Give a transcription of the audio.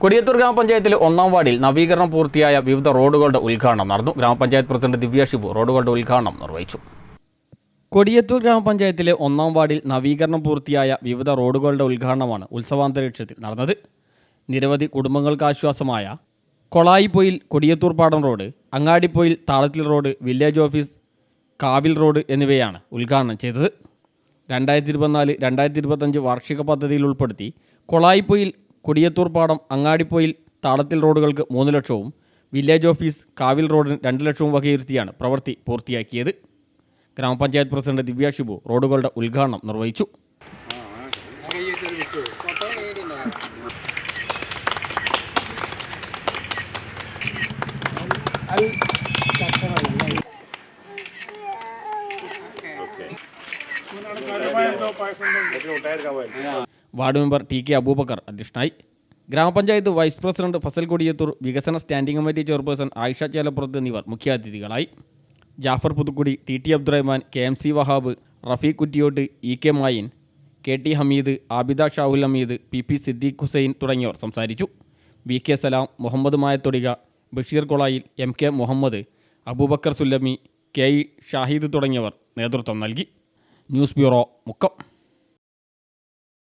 കൊടിയത്തൂർ ഗ്രാമപഞ്ചായത്തിലെ ഒന്നാം വാർഡിൽ നവീകരണം പൂർത്തിയായ വിവിധ റോഡുകളുടെ ഉദ്ഘാടനം നടന്നു. ഗ്രാമപഞ്ചായത്ത് പ്രസിഡന്റ് ദിവ്യ ഷിബു റോഡുകളുടെ ഉദ്ഘാടനം നിർവഹിച്ചു. കൊടിയത്തൂർ ഗ്രാമപഞ്ചായത്തിലെ ഒന്നാം വാർഡിൽ നവീകരണം പൂർത്തിയായ വിവിധ റോഡുകളുടെ ഉദ്ഘാടനമാണ് ഉത്സവാന്തരീക്ഷത്തിൽ നടന്നത്. നിരവധി കുടുംബങ്ങൾക്ക് ആശ്വാസമായ കൊളായിപ്പൊയിൽ കൊടിയത്തൂർ പാടം റോഡ് അങ്ങാടിപ്പൊയിൽ താളത്തിൽ റോഡ് വില്ലേജ് ഓഫീസ് കാവിൽ റോഡ് എന്നിവയാണ് ഉദ്ഘാടനം ചെയ്തത്. രണ്ടായിരത്തി ഇരുപത്തിനാല് രണ്ടായിരത്തി ഇരുപത്തഞ്ച് വാർഷിക പദ്ധതിയിൽ ഉൾപ്പെടുത്തി കൊളായിപ്പൊയിൽ കൊടിയത്തൂർ പാടം അങ്ങാടിപ്പൊയിൽ താളത്തിൽ റോഡുകൾക്ക് മൂന്ന് ലക്ഷവും വില്ലേജ് ഓഫീസ് കാവിൽ റോഡിന് രണ്ട് ലക്ഷവും വകയിരുത്തിയാണ് പ്രവൃത്തി പൂർത്തിയാക്കിയത്. ഗ്രാമപഞ്ചായത്ത് പ്രസിഡന്റ് ദിവ്യ ഷിബു റോഡുകളുടെ ഉദ്ഘാടനം നിർവഹിച്ചു. Ward member T K Abubakar അധ്യക്ഷനായി. ഗ്രാമപഞ്ചായത്ത് വൈസ് പ്രസിഡന്റ് ഫസൽ കൊടിയത്തൂർ വികസന standing committee chairperson Ayisha Chelappurath എന്നിവർ മുഖ്യാതിഥികളായി. Jafar Puthukkudi T T Abdurahman K M C Wahab Rafeeq Kuttiyott E K Mayin K T Hameed Abida Shahul Hameed P P Siddique Hussain തുടങ്ങിയവർ സംസാരിച്ചു. V K Salam Muhammad Mayathodika Basheer Kolayil M K Muhammad Abubakar Sullami K E Shahid തുടങ്ങിയവർ നേതൃത്വം നൽകി. News bureau Mukkam.